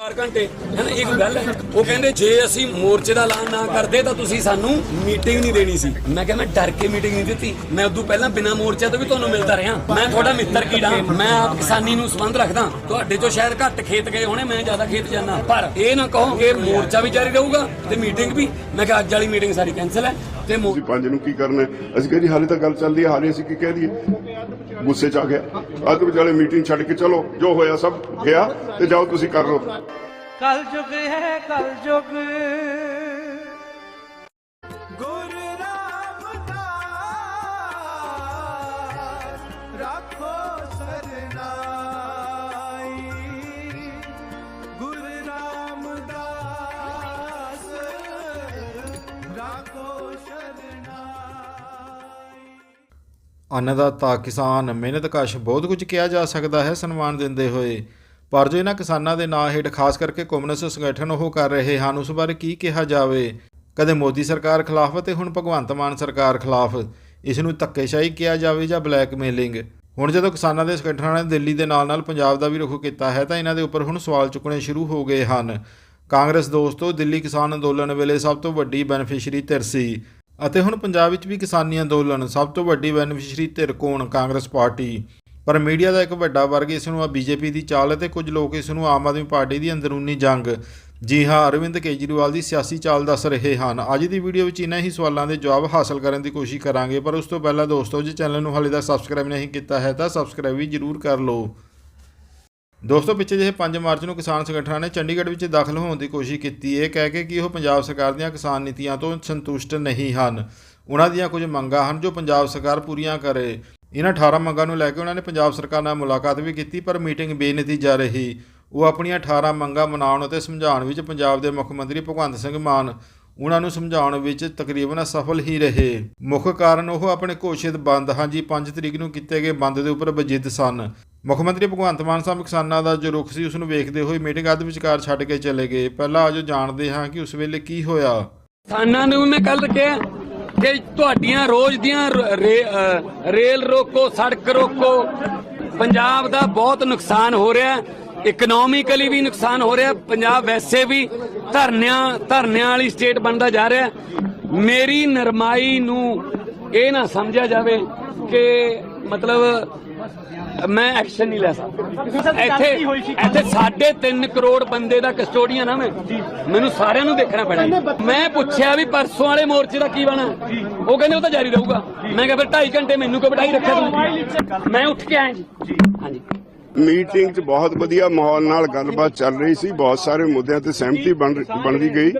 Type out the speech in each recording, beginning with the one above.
4 ਘੰਟੇ ਹੈ ਇੱਕ ਗੱਲ ਹੈ। ਉਹ ਕਹਿੰਦੇ, ਜੇ ਅਸੀਂ ਮੋਰਚੇ ਦਾ ਐਲਾਨ ਨਾ ਕਰਦੇ, ਤਾਂ ਤੁਸੀਂ ਸਾਨੂੰ ਮੀਟਿੰਗ ਨਹੀਂ ਦੇਣੀ ਸੀ। ਮੈਂ ਕਿਹਾ, ਮੈਂ ਡਰ ਕੇ ਮੀਟਿੰਗ ਨਹੀਂ ਦਿੱਤੀ। ਮੈਂ ਉਦੋਂ ਪਹਿਲਾਂ ਬਿਨਾਂ ਮੋਰਚੇ ਤੋਂ ਵੀ ਤੁਹਾਨੂੰ ਮਿਲਦਾ ਰਿਹਾ। ਮੈਂ ਤੁਹਾਡਾ ਮਿੱਤਰ ਕੀੜਾ। ਮੈਂ ਆਪ ਕਿਸਾਨੀ ਨੂੰ ਸੰਬੰਧ ਰੱਖਦਾ। ਤੁਹਾਡੇ ਚੋਂ ਸ਼ਾਇਦ ਘੱਟ ਖੇਤ ਗਏ ਹੋਣੇ, ਮੈਂ ਜ਼ਿਆਦਾ ਖੇਤ ਜਾਂਦਾ। ਪਰ ਇਹ ਨਾ ਕਹੋ ਕਿ ਮੋਰਚਾ ਵੀ ਜਾਰੀ ਰਹੂਗਾ ਤੇ ਮੀਟਿੰਗ ਵੀ। ਮੈਂ ਕਿਹਾ, ਅੱਜ ਵਾਲੀ ਮੀਟਿੰਗ ਸਾਡੀ ਕੈਨਸਲ ਹੈ ਤੇ ਮੋ- ਤੁਸੀਂ ਪੰਜ ਨੂੰ ਕੀ ਕਰਨਾ ਹੈ? ਅਸੀਂ ਕਹਿੰਦੇ ਹਾਲੇ ਤਾਂ ਗੱਲ ਚੱਲਦੀ ਹੈ, ਹਾਲੇ ਅਸੀਂ ਕੀ ਕਹਿ ਦਈਏ? ਗੁੱਸੇ ਚ ਆ ਗਿਆ। ਅੱਜ ਵਿਚਾਲੇ ਮੀਟਿੰਗ ਛੱਡ ਕੇ ਚਲੋ, ਜੋ ਹੋਇਆ ਸਭ ਗਿਆ ਤੇ ਜਾਓ ਤੁਸੀਂ ਕਰ ਲਓ। ਕਲ ਯੁਗ ਹੈ ਕਲ ਯੁਗ ਅੰਨਦਾਤਾ ਕਿਸਾਨ ਮਿਹਨਤਕਸ਼ ਬਹੁਤ ਕੁਝ ਕਿਹਾ ਜਾ ਸਕਦਾ ਹੈ, ਸਨਮਾਨ ਦਿੰਦੇ ਹੋਏ। ਪਰ ਜੋ ਇਹਨਾਂ ਕਿਸਾਨਾਂ ਦੇ ਨਾਂ ਹੇਠ ਖਾਸ ਕਰਕੇ ਕਮਿਊਨਿਸਟ ਸੰਗਠਨ ਉਹ ਕਰ ਰਹੇ ਹਨ, ਉਸ ਬਾਰੇ ਕੀ ਕਿਹਾ ਜਾਵੇ? ਕਦੇ ਮੋਦੀ ਸਰਕਾਰ ਖਿਲਾਫ ਅਤੇ ਹੁਣ ਭਗਵੰਤ ਮਾਨ ਸਰਕਾਰ ਖਿਲਾਫ ਇਸ ਨੂੰ ਧੱਕੇਸ਼ਾਹੀ ਕਿਹਾ ਜਾਵੇ ਜਾਂ ਬਲੈਕਮੇਲਿੰਗ? ਹੁਣ ਜਦੋਂ ਕਿਸਾਨਾਂ ਦੇ ਸੰਗਠਨਾਂ ਨੇ ਦਿੱਲੀ ਦੇ ਨਾਲ-ਨਾਲ ਪੰਜਾਬ ਦਾ ਵੀ ਰੁਖ ਕੀਤਾ ਹੈ, ਤਾਂ ਇਹਨਾਂ ਦੇ ਉੱਪਰ ਹੁਣ ਸਵਾਲ ਚੁੱਕਣੇ ਸ਼ੁਰੂ ਹੋ ਗਏ ਹਨ। ਕਾਂਗਰਸ ਦੋਸਤੋ, ਦਿੱਲੀ ਕਿਸਾਨ ਅੰਦੋਲਨ ਵੇਲੇ ਸਭ ਤੋਂ ਵੱਡੀ ਬੈਨੀਫੀਸ਼ੀਅਰੀ ਧਿਰ ਸੀ। ਅਤੇ ਹੁਣ ਪੰਜਾਬ ਵਿੱਚ ਵੀ ਕਿਸਾਨੀ ਅੰਦੋਲਨ ਸਭ ਤੋਂ ਵੱਡੀ ਬੈਨੀਫਿਸ਼ਰੀ ਧਿਰ ਕੌਣ ਕਾਂਗਰਸ ਪਾਰਟੀ। ਪਰ ਮੀਡੀਆ ਦਾ ਇੱਕ ਵੱਡਾ ਵਰਗ ਇਸ ਨੂੰ ਆ ਬੀਜੇਪੀ ਦੀ ਚਾਲ ਅਤੇ ਕੁਝ ਲੋਕ ਇਸ ਨੂੰ ਆਮ ਆਦਮੀ ਪਾਰਟੀ ਦੀ ਅੰਦਰੂਨੀ ਜੰਗ। ਜੀ ਹਾਂ, ਅਰਵਿੰਦ ਕੇਜਰੀਵਾਲ ਦੀ ਸਿਆਸੀ ਚਾਲ ਦੱਸ ਰਹੇ ਹਨ। ਅੱਜ ਦੀ ਵੀਡੀਓ ਵਿੱਚ ਇਹਨਾਂ ਹੀ ਸਵਾਲਾਂ ਦੇ ਜਵਾਬ ਹਾਸਲ ਕਰਨ ਦੀ ਕੋਸ਼ਿਸ਼ ਕਰਾਂਗੇ, ਪਰ ਉਸ ਤੋਂ ਪਹਿਲਾਂ ਦੋਸਤੋ, ਜੇ ਚੈਨਲ ਨੂੰ ਹਾਲੇ ਤੱਕ ਸਬਸਕ੍ਰਾਈਬ ਨਹੀਂ ਕੀਤਾ ਹੈ ਤਾਂ ਸਬਸਕ੍ਰਾਈਬ ਵੀ ਜਰੂਰ ਕਰ ਲਓ। ਦੋਸਤੋ, ਪਿੱਛੇ ਜਿਹੇ 5 ਮਾਰਚ ਨੂੰ ਕਿਸਾਨ ਸੰਗਠਨਾਂ ਨੇ ਚੰਡੀਗੜ੍ਹ ਵਿੱਚ ਦਾਖਲ ਹੋਣ ਦੀ ਕੋਸ਼ਿਸ਼ ਕੀਤੀ। ਇਹ ਕਹਿ ਕੇ ਕਿ ਉਹ ਪੰਜਾਬ ਸਰਕਾਰ ਦੀਆਂ ਕਿਸਾਨ ਨੀਤੀਆਂ ਤੋਂ ਸੰਤੁਸ਼ਟ ਨਹੀਂ ਹਨ। ਉਹਨਾਂ ਦੀਆਂ ਕੁਝ ਮੰਗਾਂ ਹਨ ਜੋ ਪੰਜਾਬ ਸਰਕਾਰ ਪੂਰੀਆਂ ਕਰੇ। ਇਹਨਾਂ 18 ਮੰਗਾਂ ਨੂੰ ਲੈ ਕੇ ਉਹਨਾਂ ਨੇ ਪੰਜਾਬ ਸਰਕਾਰ ਨਾਲ ਮੁਲਾਕਾਤ ਵੀ ਕੀਤੀ, ਪਰ ਮੀਟਿੰਗ ਬੇਨਤੀਜਾ ਰਹੀ। ਉਹ ਆਪਣੀਆਂ 18 ਮੰਗਾਂ ਮਨਾਉਣ ਅਤੇ ਸਮਝਾਉਣ ਵਿੱਚ ਪੰਜਾਬ ਦੇ ਮੁੱਖ ਮੰਤਰੀ ਭਗਵੰਤ ਸਿੰਘ ਮਾਨ ਉਹਨਾਂ ਨੂੰ ਸਮਝਾਉਣ ਵਿੱਚ ਤਕਰੀਬਨ ਅਸਫਲ ਹੀ ਰਹੇ। ਮੁੱਖ ਕਾਰਨ ਉਹ ਆਪਣੇ ਘੋਸ਼ਿਤ ਬੰਦ, ਹਾਂਜੀ 5 ਤਰੀਕ ਨੂੰ ਕੀਤੇ ਗਏ ਬੰਦ ਦੇ ਉੱਪਰ ਵਜਿੱਦ ਸਨ। ਮੁੱਖ ਮੰਤਰੀ ਭਗਵੰਤ ਮਾਨ ਸਾਹਿਬ ਕਿਸਾਨਾਂ ਦਾ ਜੋ ਰੁਖ ਸੀ ਉਸ ਨੂੰ ਵੇਖਦੇ ਹੋਏ ਮੀਟਿੰਗ ਅੱਧ ਵਿਚਕਾਰ ਛੱਡ ਕੇ ਚਲੇ ਗਏ। ਪਹਿਲਾਂ ਆਜੋ ਜਾਣਦੇ ਹਾਂ ਕਿ ਉਸ ਵੇਲੇ ਕੀ ਹੋਇਆ। ਕਿਸਾਨਾਂ ਨੂੰ ਮੈਂ ਕੱਲ ਕਿਹਾ ਕਿ ਤੁਹਾਡੀਆਂ ਰੋਜ਼ ਦੀਆਂ ਰੇਲ ਰੋਕੋ, ਸੜਕ ਰੋਕੋ। ਪੰਜਾਬ ਦਾ ਬਹੁਤ ਨੁਕਸਾਨ ਹੋ ਰਿਹਾ ਇਕਨੋਮਿਕਲੀ ਵੀ ਨੁਕਸਾਨ ਹੋ ਰਿਹਾ ਪੰਜਾਬ ਵੈਸੇ ਵੀ ਧਰਨਿਆਂ ਧਰਨਿਆਂ ਵਾਲੀ ਸਟੇਟ ਬਣਦਾ ਜਾ ਰਿਹਾ ਮੇਰੀ ਨਰਮਾਈ ਨੂੰ ਇਹ ਨਾ ਸਮਝਿਆ ਜਾਵੇ ਕਿ ਮਤਲਬ ਮੈਂ ਐਕਸ਼ਨ ਨਹੀਂ ਲੈ ਸਕਦਾ। ਇੱਥੇ ਇੱਥੇ 3.5 ਕਰੋੜ ਬੰਦੇ ਦਾ ਕਸਟੋਡੀਅਨ ਆ ਮੈਂ। ਮੈਨੂੰ ਸਾਰਿਆਂ ਨੂੰ ਦੇਖਣਾ ਪੈਣਾ ਮੈਂ ਪੁੱਛਿਆ ਵੀ ਪਰਸੋਂ ਵਾਲੇ ਮੋਰਚੇ ਦਾ ਕੀ ਬਣਾ। ਉਹ ਕਹਿੰਦੇ ਉਹ ਤਾਂ ਜਾਰੀ ਰਹੂਗਾ। ਮੈਂ ਕਿਹਾ ਫਿਰ 2.5 ਘੰਟੇ ਮੈਨੂੰ ਕਿਉਂ ਬਿਠਾਈ ਰੱਖਿਆ ਤੂੰ ਮੈਂ ਉੱਠ ਕੇ ਆਇਆ ਜੀ। ਹਾਂਜੀ। ਮੀਟਿੰਗ 'ਚ ਬਹੁਤ ਵਧੀਆ ਮਾਹੌਲ ਨਾਲ ਗੱਲਬਾਤ ਚੱਲ ਰਹੀ ਸੀ। ਬਹੁਤ ਸਾਰੇ ਮੁੱਦਿਆਂ ਤੇ ਸਹਿਮਤੀ ਬਣਦੀ ਗਈ।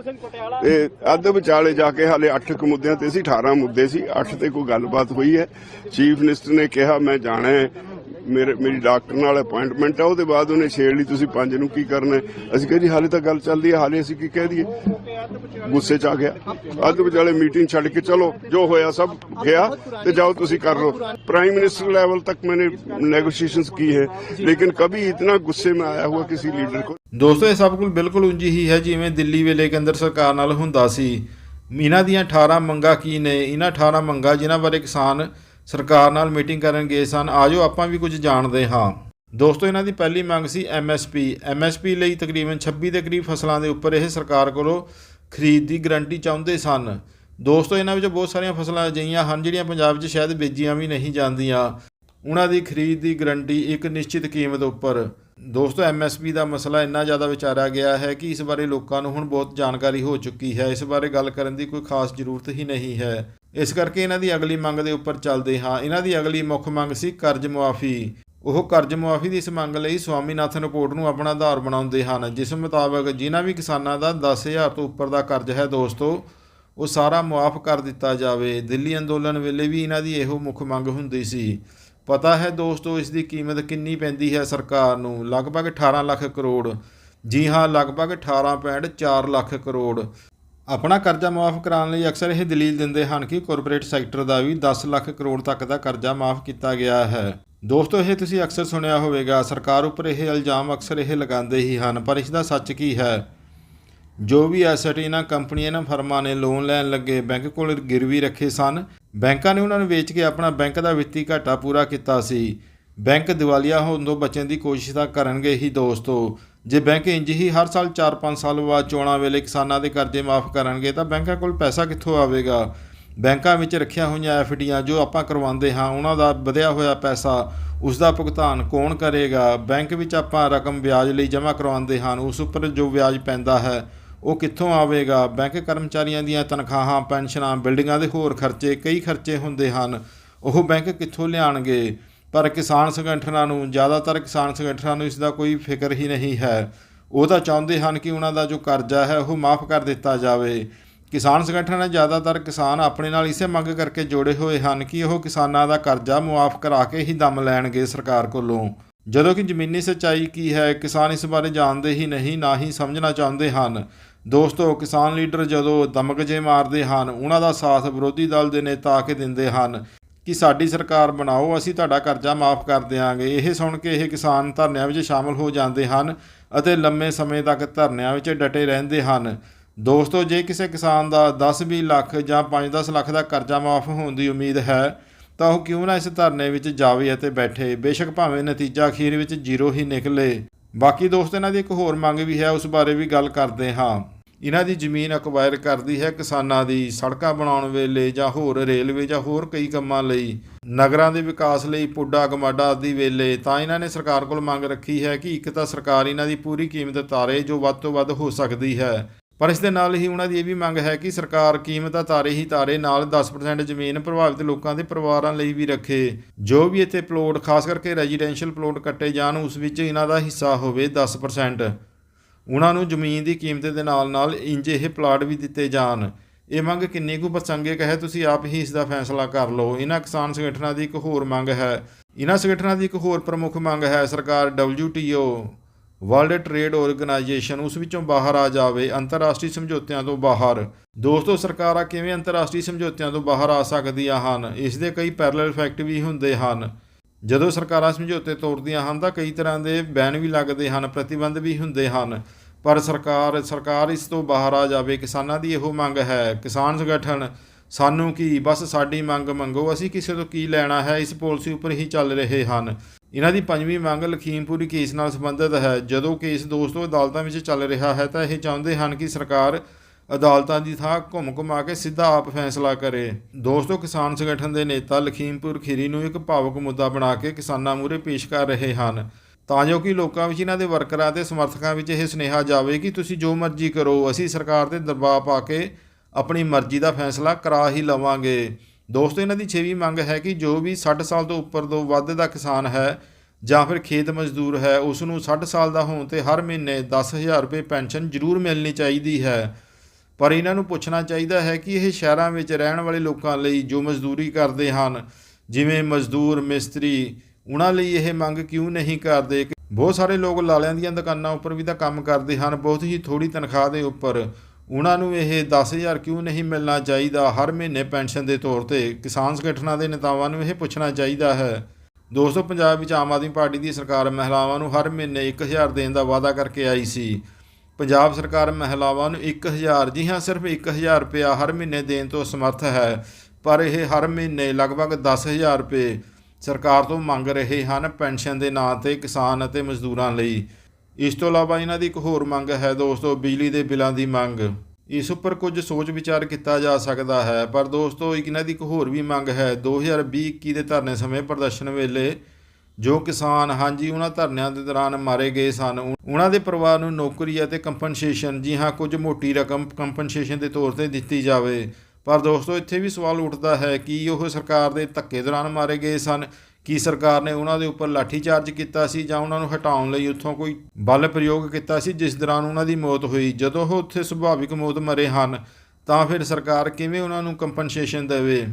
ਤੇ ਅੱਧ ਵਿਚਾਲੇ ਜਾ ਕੇ ਹਾਲੇ 8 ਕੁ ਮੁੱਦਿਆਂ ਤੇ ਸੀ 18 ਮੁੱਦੇ ਸੀ। 8 ਤੇ ਕੋਈ ਗੱਲਬਾਤ ਹੋਈ ਹੈ। ਚੀਫ ਮਿਨਿਸਟਰ ਨੇ ਕਿਹਾ, ਮੈਂ ਜਾਣਾ ਹੈ। ਮੇਰੇ ਮੇਰੀ ਡਾਕਟਰ ਨਾਲ ਅਪਾਇੰਟਮੈਂਟ ਹੈ ਉਹਦੇ ਬਾਅਦ ਉਹਨੇ ਛੇੜ ਲਈ ਤੁਸੀਂ ਪੰਜ ਨੂੰ ਕੀ ਕਰਨਾ ਹੈ? ਅਸੀਂ ਕਹਿੰਦੇ ਹਾਲੇ ਤਾਂ ਗੱਲ ਚੱਲਦੀ ਹੈ ਹਾਲੇ ਅਸੀਂ ਕੀ ਕਹਿ ਦਈਏ ਗੁੱਸੇ ਚ ਆ ਗਿਆ ਅੱਧ ਵਿਚਾਲੇ ਮੀਟਿੰਗ ਛੱਡ ਕੇ ਚਲੋ ਜੋ ਹੋਇਆ ਸਭ ਗਿਆ ਤੇ ਜਾਓ ਤੁਸੀਂ ਕਰ ਲਓ प्राइम मिनिस्टर लेवल तक मैंने नेगोशिएशंस की है लेकिन कभी इतना गुस्से में आया हुआ किसी लीडर को ਦੋਸਤੋ ਇਹ ਸਭ ਕੁਝ ਬਿਲਕੁਲ ਉਂਝ ਹੀ ਹੈ ਜਿਵੇਂ ਦਿੱਲੀ ਵੇਲੇ ਕੇਂਦਰ ਸਰਕਾਰ ਨਾਲ ਹੁੰਦਾ ਸੀ ਇਹਨਾਂ ਦੀਆਂ 18 ਮੰਗਾਂ ਕੀ ਨੇ ਇਹਨਾਂ 18 ਮੰਗਾਂ ਜਿਨ੍ਹਾਂ ਬਾਰੇ ਕਿਸਾਨ ਸਰਕਾਰ ਨਾਲ ਮੀਟਿੰਗ ਕਰਨ ਗਏ ਸਨ। ਆਜੋ ਆਪਾਂ ਵੀ ਕੁਝ ਜਾਣਦੇ ਹਾਂ। ਦੋਸਤੋ, ਇਹਨਾਂ ਦੀ ਪਹਿਲੀ ਮੰਗ ਸੀ ਐਮਐਸਪੀ ਐਮਐਸਪੀ ਲਈ ਤਕਰੀਬਨ 26 ਦੇ ਕਰੀਬ ਫਸਲਾਂ ਦੇ ਉੱਪਰ ਇਹ ਸਰਕਾਰ ਕੋਲੋਂ ਖਰੀਦ ਦੀ ਗਰੰਟੀ ਚਾਹੁੰਦੇ ਸਨ। ਦੋਸਤੋ, ਇਹਨਾਂ ਵਿੱਚ ਬਹੁਤ ਸਾਰੀਆਂ ਫਸਲਾਂ ਅਜਿਹੀਆਂ ਹਨ ਜਿਹੜੀਆਂ ਪੰਜਾਬ 'ਚ ਸ਼ਾਇਦ ਬੀਜੀਆਂ ਵੀ ਨਹੀਂ ਜਾਂਦੀਆਂ। ਉਹਨਾਂ ਦੀ ਖਰੀਦ ਦੀ ਗਰੰਟੀ ਇੱਕ ਨਿਸ਼ਚਿਤ ਕੀਮਤ ਉੱਪਰ। ਦੋਸਤੋ ਐਮਐਸਪੀ ਦਾ ਮਸਲਾ ਇੰਨਾ ਜ਼ਿਆਦਾ ਵਿਚਾਰਿਆ ਗਿਆ ਹੈ ਕਿ ਇਸ ਬਾਰੇ ਲੋਕਾਂ ਨੂੰ ਹੁਣ ਬਹੁਤ ਜਾਣਕਾਰੀ ਹੋ ਚੁੱਕੀ ਹੈ। ਇਸ ਬਾਰੇ ਗੱਲ ਕਰਨ ਦੀ ਕੋਈ ਖਾਸ ਜ਼ਰੂਰਤ ਹੀ ਨਹੀਂ ਹੈ। ਇਸ ਕਰਕੇ ਇਹਨਾਂ ਦੀ ਅਗਲੀ ਮੰਗ ਦੇ ਉੱਪਰ ਚੱਲਦੇ ਹਾਂ। ਇਹਨਾਂ ਦੀ ਅਗਲੀ ਮੁੱਖ ਮੰਗ ਸੀ ਕਰਜ਼ ਮੁਆਫੀ। ਉਹ ਕਰਜ਼ ਮੁਆਫੀ ਦੀ ਇਸ ਮੰਗ ਲਈ ਸਵਾਮੀਨਾਥਨ ਰਿਪੋਰਟ ਨੂੰ ਆਪਣਾ ਆਧਾਰ ਬਣਾਉਂਦੇ ਹਨ, ਜਿਸ ਮੁਤਾਬਕ ਜਿਨ੍ਹਾਂ ਵੀ ਕਿਸਾਨਾਂ ਦਾ 10000 ਤੋਂ ਉੱਪਰ ਦਾ ਕਰਜ਼ ਹੈ ਦੋਸਤੋ, ਉਹ ਸਾਰਾ ਮੁਆਫ ਕਰ ਦਿੱਤਾ ਜਾਵੇ। ਦਿੱਲੀ ਅੰਦੋਲਨ ਵੇਲੇ ਵੀ ਇਹਨਾਂ ਦੀ ਇਹੋ ਮੁੱਖ ਮੰਗ ਹੁੰਦੀ ਸੀ। ਪਤਾ ਹੈ ਦੋਸਤੋ, ਇਸ ਦੀ ਕੀਮਤ ਕਿੰਨੀ ਪੈਂਦੀ ਹੈ ਸਰਕਾਰ ਨੂੰ? ਲਗਭਗ 18 ਲੱਖ ਕਰੋੜ। ਜੀ ਹਾਂ, ਲਗਭਗ 18.4 ਲੱਖ ਕਰੋੜ। ਆਪਣਾ ਕਰਜ਼ਾ ਮਾਫ ਕਰਾਉਣ ਲਈ ਅਕਸਰ ਇਹ ਦਲੀਲ ਦਿੰਦੇ ਹਨ ਕਿ ਕਾਰਪੋਰੇਟ ਸੈਕਟਰ ਦਾ ਵੀ 10 ਲੱਖ ਕਰੋੜ ਤੱਕ ਦਾ ਕਰਜ਼ਾ ਮਾਫ ਕੀਤਾ ਗਿਆ ਹੈ। ਦੋਸਤੋ, ਇਹ ਤੁਸੀਂ ਅਕਸਰ ਸੁਣਿਆ ਹੋਵੇਗਾ, ਸਰਕਾਰ ਉੱਪਰ ਇਹ ਇਲਜ਼ਾਮ ਅਕਸਰ ਇਹ ਲਗਾਉਂਦੇ ਹੀ ਹਨ, ਪਰ ਇਸ ਦਾ ਸੱਚ ਕੀ ਹੈ? ਜੋ ਵੀ ਐਸੈਟ ਇਹਨਾਂ ਕੰਪਨੀਆਂ ਇਹਨਾਂ ਫਰਮਾਂ ਨੇ ਲੋਨ ਲੈਣ ਲੱਗੇ, ਬੈਂਕ ਕੋਲ ਗਿਰਵੀ ਰੱਖੇ ਸਨ, ਬੈਂਕਾਂ ਨੇ ਉਹਨਾਂ ਨੂੰ ਵੇਚ ਕੇ ਆਪਣਾ ਬੈਂਕ ਦਾ ਵਿੱਤੀ ਘਾਟਾ ਪੂਰਾ ਕੀਤਾ ਸੀ। ਬੈਂਕ ਦਿਵਾਲੀਆ ਹੋਣ ਤੋਂ ਬਚਣ ਦੀ ਕੋਸ਼ਿਸ਼ ਤਾਂ ਕਰਨਗੇ ਹੀ ਦੋਸਤੋ। ਜੇ ਬੈਂਕ ਇੰਜ ਹੀ ਹਰ ਸਾਲ 4-5 ਸਾਲ ਬਾਅਦ ਚੋਣਾਂ ਵੇਲੇ ਕਿਸਾਨਾਂ ਦੇ ਕਰਜ਼ੇ ਮਾਫ ਕਰਨਗੇ, ਤਾਂ ਬੈਂਕਾਂ ਕੋਲ ਪੈਸਾ ਕਿੱਥੋਂ ਆਵੇਗਾ? ਬੈਂਕਾਂ ਵਿੱਚ ਰੱਖੀਆਂ ਹੋਈਆਂ ਐਫਡੀਆਂ ਜੋ ਆਪਾਂ ਕਰਵਾਉਂਦੇ ਹਾਂ, ਉਹਨਾਂ ਦਾ ਵਧਿਆ ਹੋਇਆ ਪੈਸਾ ਉਸ ਦਾ ਭੁਗਤਾਨ ਕੌਣ ਕਰੇਗਾ? ਬੈਂਕ ਵਿੱਚ ਆਪਾਂ ਰਕਮ ਵਿਆਜ ਲਈ ਜਮ੍ਹਾਂ ਕਰਵਾਉਂਦੇ ਹਾਂ, ਉਸ ਉੱਪਰ ਜੋ ਵਿਆਜ ਪੈਂਦਾ ਹੈ, ਉਹ ਕਿੱਥੋਂ ਆਵੇਗਾ? ਬੈਂਕ ਕਰਮਚਾਰੀਆਂ ਦੀਆਂ ਤਨਖਾਹਾਂ, ਪੈਨਸ਼ਨਾਂ, ਬਿਲਡਿੰਗਾਂ ਦੇ ਹੋਰ ਖਰਚੇ, ਕਈ ਖਰਚੇ ਹੁੰਦੇ ਹਨ। ਉਹ ਬੈਂਕ ਕਿੱਥੋਂ ਲਿਆਣਗੇ? ਪਰ ਕਿਸਾਨ ਸੰਗਠਨਾਂ ਨੂੰ, ਜ਼ਿਆਦਾਤਰ ਕਿਸਾਨ ਸੰਗਠਨਾਂ ਨੂੰ ਇਸ ਦਾ ਕੋਈ ਫਿਕਰ ਹੀ ਨਹੀਂ ਹੈ। ਉਹ ਤਾਂ ਚਾਹੁੰਦੇ ਹਨ ਕਿ ਉਹਨਾਂ ਦਾ ਜੋ ਕਰਜ਼ਾ ਹੈ, ਉਹ ਮਾਫ ਕਰ ਦਿੱਤਾ ਜਾਵੇ। ਕਿਸਾਨ ਸੰਗਠਨ ਜ਼ਿਆਦਾਤਰ ਕਿਸਾਨ ਆਪਣੇ ਨਾਲ ਇਸੇ ਮੰਗ ਕਰਕੇ ਜੋੜੇ ਹੋਏ ਹਨ ਕਿ ਉਹ ਕਿਸਾਨਾਂ ਦਾ ਕਰਜ਼ਾ ਮੁਆਫ ਕਰਾ ਕੇ ਹੀ ਦਮ ਲੈਣਗੇ ਸਰਕਾਰ ਕੋਲੋਂ। ਜਦੋਂ ਕਿ ਜ਼ਮੀਨੀ ਸੱਚਾਈ ਕੀ ਹੈ, ਕਿਸਾਨ ਇਸ ਬਾਰੇ ਜਾਣਦੇ ਹੀ ਨਹੀਂ, ਨਾ ਹੀ ਸਮਝਣਾ ਚਾਹੁੰਦੇ ਹਨ। ਦੋਸਤੋ, ਕਿਸਾਨ ਲੀਡਰ ਜਦੋਂ ਦਮਕਜੇ ਮਾਰਦੇ ਹਨ, ਉਹਨਾਂ ਦਾ ਸਾਥ ਵਿਰੋਧੀ ਦਲ ਦੇ ਨੇਤਾ ਆ ਕੇ ਦਿੰਦੇ ਹਨ। ਕਿ ਸਾਡੀ ਸਰਕਾਰ ਬਣਾਓ, ਅਸੀਂ ਤੁਹਾਡਾ ਕਰਜ਼ਾ ਮਾਫ ਕਰ ਦਿਆਂਗੇ। ਇਹ ਸੁਣ ਕੇ ਇਹ ਕਿਸਾਨ ਧਰਨਿਆਂ ਵਿੱਚ ਸ਼ਾਮਲ ਹੋ ਜਾਂਦੇ ਹਨ ਅਤੇ ਲੰਮੇ ਸਮੇਂ ਤੱਕ ਧਰਨਿਆਂ ਵਿੱਚ ਡਟੇ ਰਹਿੰਦੇ ਹਨ। ਦੋਸਤੋ, ਜੇ ਕਿਸੇ ਕਿਸਾਨ ਦਾ 10-20 ਲੱਖ ਜਾਂ 5-10 ਲੱਖ ਦਾ ਕਰਜ਼ਾ ਮਾਫ ਹੋਣ ਦੀ ਉਮੀਦ ਹੈ, ਤਾਂ ਉਹ ਕਿਉਂ ਨਾ ਇਸ ਧਰਨੇ ਵਿੱਚ ਜਾਵੇ ਅਤੇ ਬੈਠੇ। ਬੇਸ਼ੱਕ ਭਾਵੇਂ ਨਤੀਜਾ ਅਖੀਰ ਵਿੱਚ ਜ਼ੀਰੋ ਹੀ ਨਿਕਲੇ। ਬਾਕੀ ਦੋਸਤ, ਇਹਨਾਂ ਦੀ ਇੱਕ ਹੋਰ ਮੰਗ ਵੀ ਹੈ, ਉਸ ਬਾਰੇ ਵੀ ਗੱਲ ਕਰਦੇ ਹਾਂ। ਇਹਨਾਂ ਦੀ ਜ਼ਮੀਨ ਅਕਵਾਇਰ ਕਰਦੀ ਹੈ ਕਿਸਾਨਾਂ ਦੀ, ਸੜਕਾਂ ਬਣਾਉਣ ਵੇਲੇ ਜਾਂ ਹੋਰ ਰੇਲਵੇ ਜਾਂ ਹੋਰ ਕਈ ਕੰਮਾਂ ਲਈ। ਨਗਰਾਂ ਦੇ ਵਿਕਾਸ ਲਈ ਪੁੱਡਾ, ਗਮਾਡਾ ਆਦਿ ਵੇਲੇ ਤਾਂ ਇਹਨਾਂ ਨੇ ਸਰਕਾਰ ਕੋਲ ਮੰਗ ਰੱਖੀ ਹੈ ਕਿ ਇੱਕ ਤਾਂ ਸਰਕਾਰ ਇਹਨਾਂ ਦੀ ਪੂਰੀ ਕੀਮਤ ਤਾਰੇ ਜੋ ਵੱਧ ਤੋਂ ਵੱਧ ਹੋ ਸਕਦੀ ਹੈ। ਪਰ ਇਸ ਦੇ ਨਾਲ ਹੀ ਉਹਨਾਂ ਦੀ ਇਹ ਵੀ ਮੰਗ ਹੈ ਕਿ ਸਰਕਾਰ ਕੀਮਤਾਂ ਤਾਰੇ ਹੀ ਤਾਰੇ ਨਾਲ 10% ਜ਼ਮੀਨ ਪ੍ਰਭਾਵਿਤ ਲੋਕਾਂ ਦੇ ਪਰਿਵਾਰਾਂ ਲਈ ਵੀ ਰੱਖੇ। ਜੋ ਵੀ ਇੱਥੇ ਪਲੋਟ ਖਾਸ ਕਰਕੇ ਰੈਜ਼ੀਡੈਂਸ਼ੀਅਲ ਪਲੋਟ ਕੱਟੇ ਜਾਣ, ਉਸ ਵਿੱਚ ਇਹਨਾਂ ਦਾ ਹਿੱਸਾ ਹੋਵੇ 10% ਉਹਨਾਂ ਨੂੰ ਜ਼ਮੀਨ ਦੀ ਕੀਮਤ ਦੇ ਨਾਲ ਨਾਲ ਇੰਜ ਇਹ ਪਲਾਟ ਵੀ ਦਿੱਤੇ ਜਾਣ। ਇਹ ਮੰਗ ਕਿੰਨੀ ਕੁ ਪ੍ਰਸੰਗਿਕ ਹੈ ਤੁਸੀਂ ਆਪ ਹੀ ਇਸ ਦਾ ਫੈਸਲਾ ਕਰ ਲਓ। ਇਹਨਾਂ ਕਿਸਾਨ ਸੰਗਠਨਾਂ ਦੀ ਇੱਕ ਹੋਰ ਮੰਗ ਹੈ। ਇਹਨਾਂ ਸੰਗਠਨਾਂ ਦੀ ਇੱਕ ਹੋਰ ਪ੍ਰਮੁੱਖ ਮੰਗ ਹੈ, ਸਰਕਾਰ WTO ਵਰਲਡ ਟ੍ਰੇਡ ਆਰਗੇਨਾਈਜੇਸ਼ਨ ਉਸ ਵਿੱਚੋਂ ਬਾਹਰ ਆ ਜਾਵੇ, ਅੰਤਰਰਾਸ਼ਟਰੀ ਸਮਝੌਤਿਆਂ ਤੋਂ ਬਾਹਰ। ਦੋਸਤੋ, ਸਰਕਾਰਾਂ ਕਿਵੇਂ ਅੰਤਰਰਾਸ਼ਟਰੀ ਸਮਝੌਤਿਆਂ ਤੋਂ ਬਾਹਰ ਆ ਸਕਦੀਆਂ ਹਨ? ਇਸ ਦੇ ਕਈ ਪੈਰਲਲ ਇਫੈਕਟ ਵੀ ਹੁੰਦੇ ਹਨ। ਜਦੋਂ ਸਰਕਾਰਾਂ ਸਮਝੌਤੇ ਤੋੜਦੀਆਂ ਹਨ ਤਾਂ ਕਈ ਤਰ੍ਹਾਂ ਦੇ ਬੈਨ ਵੀ ਲੱਗਦੇ ਹਨ, ਪ੍ਰਤੀਬੰਧ ਵੀ ਹੁੰਦੇ ਹਨ। ਪਰ ਸਰਕਾਰ ਸਰਕਾਰ ਇਸ ਤੋਂ ਬਾਹਰ ਆ ਜਾਵੇ, ਕਿਸਾਨਾਂ ਦੀ ਇਹੋ ਮੰਗ ਹੈ, ਕਿਸਾਨ ਸੰਗਠਨ, ਸਾਨੂੰ ਕੀ, ਬਸ ਸਾਡੀ ਮੰਗ ਮੰਗੋ, ਅਸੀਂ ਕਿਸੇ ਤੋਂ ਕੀ ਲੈਣਾ ਹੈ, ਇਸ ਪਾਲਿਸੀ ਉੱਪਰ ਹੀ ਚੱਲ ਰਹੇ ਹਨ। ਇਹਨਾਂ ਦੀ ਪੰਜਵੀਂ ਮੰਗ ਲਖੀਮਪੁਰੀ ਕੇਸ ਨਾਲ ਸੰਬੰਧਿਤ ਹੈ। ਜਦੋਂ ਕੇਸ ਦੋਸਤੋ ਅਦਾਲਤਾਂ ਵਿੱਚ ਚੱਲ ਰਿਹਾ ਹੈ ਤਾਂ ਇਹ ਚਾਹੁੰਦੇ ਹਨ ਕਿ ਸਰਕਾਰ ਅਦਾਲਤਾਂ ਦੀ ਥਾਂ ਘੁੰਮ ਘੁਮਾ ਕੇ ਸਿੱਧਾ ਆਪ ਫੈਸਲਾ ਕਰੇ। ਦੋਸਤੋ, ਕਿਸਾਨ ਸੰਗਠਨ ਦੇ ਨੇਤਾ ਲਖੀਮਪੁਰ ਖੀਰੀ ਨੂੰ ਇੱਕ ਭਾਵਕ ਮੁੱਦਾ ਬਣਾ ਕੇ ਕਿਸਾਨਾਂ ਮੂਹਰੇ ਪੇਸ਼ ਕਰ ਰਹੇ ਹਨ। ਤਾਂ ਜੋ ਕਿ ਲੋਕਾਂ ਵਿੱਚ ਇਹਨਾਂ ਦੇ ਵਰਕਰਾਂ ਤੇ ਸਮਰਥਕਾਂ ਵਿੱਚ ਇਹ ਸੁਨੇਹਾ ਜਾਵੇ ਕਿ ਤੁਸੀਂ ਜੋ ਮਰਜ਼ੀ ਕਰੋ, ਅਸੀਂ ਸਰਕਾਰ ਤੇ ਦਬਾਅ ਪਾ ਕੇ ਆਪਣੀ ਮਰਜ਼ੀ ਦਾ ਫੈਸਲਾ ਕਰਾ ਹੀ ਲਵਾਂਗੇ। ਦੋਸਤੋ, ਇਹਨਾਂ ਦੀ ਛੇਵੀਂ ਮੰਗ ਹੈ ਕਿ ਜੋ ਵੀ 60 ਸਾਲ ਤੋਂ ਉੱਪਰ ਤੋਂ ਵੱਧ ਦਾ ਕਿਸਾਨ ਹੈ ਜਾਂ ਫਿਰ ਖੇਤ ਮਜ਼ਦੂਰ ਹੈ, ਉਸ ਨੂੰ 60 ਸਾਲ ਦਾ ਹੋਣ ਤੇ ਹਰ ਮਹੀਨੇ 10000 ਰੁਪਏ ਪੈਨਸ਼ਨ ਜ਼ਰੂਰ ਮਿਲਣੀ ਚਾਹੀਦੀ ਹੈ। ਪਰ ਇਹਨਾਂ ਨੂੰ ਪੁੱਛਣਾ ਚਾਹੀਦਾ ਹੈ ਕਿ ਇਹ ਸ਼ਹਿਰਾਂ ਵਿੱਚ ਰਹਿਣ ਵਾਲੇ ਲੋਕਾਂ ਲਈ ਜੋ ਮਜ਼ਦੂਰੀ ਕਰਦੇ ਹਨ, ਜਿਵੇਂ ਮਜ਼ਦੂਰ, ਮਿਸਤਰੀ, ਉਹਨਾਂ ਲਈ ਇਹ ਮੰਗ ਕਿਉਂ ਨਹੀਂ ਕਰਦੇ? ਬਹੁਤ ਸਾਰੇ ਲੋਕ ਲਾਲਿਆਂ ਦੀਆਂ ਦੁਕਾਨਾਂ ਉੱਪਰ ਵੀ ਤਾਂ ਕੰਮ ਕਰਦੇ ਹਨ, ਬਹੁਤ ਹੀ ਥੋੜੀ ਤਨਖਾਹ ਦੇ ਉੱਪਰ। ਉਹਨਾਂ ਨੂੰ ਇਹ 10000 ਕਿਉਂ ਨਹੀਂ ਮਿਲਣਾ ਚਾਹੀਦਾ? ਹਰ ਮਹੀਨੇ ਪੈਨਸ਼ਨ ਦੇ ਤੌਰ ਤੇ ਕਿਸਾਨ ਸੰਗਠਨਾਂ ਦੇ ਨੇਤਾਵਾਂ ਨੂੰ ਇਹ ਪੁੱਛਣਾ ਚਾਹੀਦਾ ਹੈ। ਦੋਸਤੋ, ਪੰਜਾਬ ਵਿੱਚ ਆਮ ਆਦਮੀ ਪਾਰਟੀ ਦੀ ਸਰਕਾਰ ਮਹਿਲਾਵਾਂ ਨੂੰ ਹਰ ਮਹੀਨੇ 1000 ਦੇਣ ਦਾ ਵਾਅਦਾ ਕਰਕੇ ਆਈ ਸੀ। ਪੰਜਾਬ ਸਰਕਾਰ ਮਹਿਲਾਵਾਂ ਨੂੰ 1000 ਜੀ ਹਾਂ, ਸਿਰਫ 1000 ਰੁਪਇਆ ਹਰ ਮਹੀਨੇ ਦੇਣ ਤੋਂ ਸਮਰਥ ਹੈ, ਪਰ ਇਹ ਹਰ ਮਹੀਨੇ ਲਗਭਗ 10000 ਰੁਪਏ ਸਰਕਾਰ ਤੋਂ ਮੰਗ ਰਹੇ ਹਨ ਪੈਨਸ਼ਨ ਦੇ ਨਾਂ ਤੇ ਕਿਸਾਨ ਅਤੇ ਮਜ਼ਦੂਰਾਂ ਲਈ। ਇਸ ਤੋਂ ਇਲਾਵਾ ਇਹਨਾਂ ਦੀ ਇੱਕ ਹੋਰ ਮੰਗ ਹੈ ਦੋਸਤੋ, ਬਿਜਲੀ ਦੇ ਬਿੱਲਾਂ ਦੀ ਮੰਗ। ਇਸ ਉੱਪਰ ਕੁਝ ਸੋਚ ਵਿਚਾਰ ਕੀਤਾ ਜਾ ਸਕਦਾ ਹੈ, ਪਰ ਦੋਸਤੋ ਇਹਨਾਂ ਦੀ ਇੱਕ ਹੋਰ ਵੀ ਮੰਗ ਹੈ 2020-21 ਦੇ ਧਰਨੇ ਸਮੇਂ ਪ੍ਰਦਰਸ਼ਨ ਵੇਲੇ ਜੋ ਕਿਸਾਨ, ਹਾਂਜੀ, ਉਹਨਾਂ ਧਰਨਿਆਂ ਦੇ ਦੌਰਾਨ ਮਾਰੇ ਗਏ ਸਨ। ਉ- ਉਹਨਾਂ ਦੇ ਪਰਿਵਾਰ ਨੂੰ ਨੌਕਰੀ ਅਤੇ ਕੰਪਨਸੇਸ਼ਨ ਜੀ ਹਾਂ, ਕੁਝ ਮੋਟੀ ਰਕਮ ਕੰਪਨਸੇਸ਼ਨ ਦੇ ਤੌਰ ਤੇ ਦਿੱਤੀ ਜਾਵੇ। ਪਰ ਦੋਸਤੋ, ਇੱਥੇ ਵੀ ਸਵਾਲ ਉੱਠਦਾ ਹੈ ਕਿ ਉਹ ਸਰਕਾਰ ਦੇ ਧੱਕੇ ਦੌਰਾਨ ਮਾਰੇ ਗਏ ਸਨ? ਕੀ ਸਰਕਾਰ ਨੇ ਉਹਨਾਂ ਦੇ ਉੱਪਰ ਲਾਠੀਚਾਰਜ ਕੀਤਾ ਸੀ ਜਾਂ ਉਹਨਾਂ ਨੂੰ ਹਟਾਉਣ ਲਈ ਉੱਥੋਂ ਕੋਈ ਬਲ ਪ੍ਰਯੋਗ ਕੀਤਾ ਸੀ ਜਿਸ ਦੌਰਾਨ ਉਹਨਾਂ ਦੀ ਮੌਤ ਹੋਈ? ਜਦੋਂ ਉਹ ਉੱਥੇ ਸੁਭਾਵਿਕ ਮੌਤ ਮਰੇ ਹਨ, ਤਾਂ ਫਿਰ ਸਰਕਾਰ ਕਿਵੇਂ ਉਹਨਾਂ ਨੂੰ ਕੰਪਨਸੇਸ਼ਨ ਦੇਵੇ?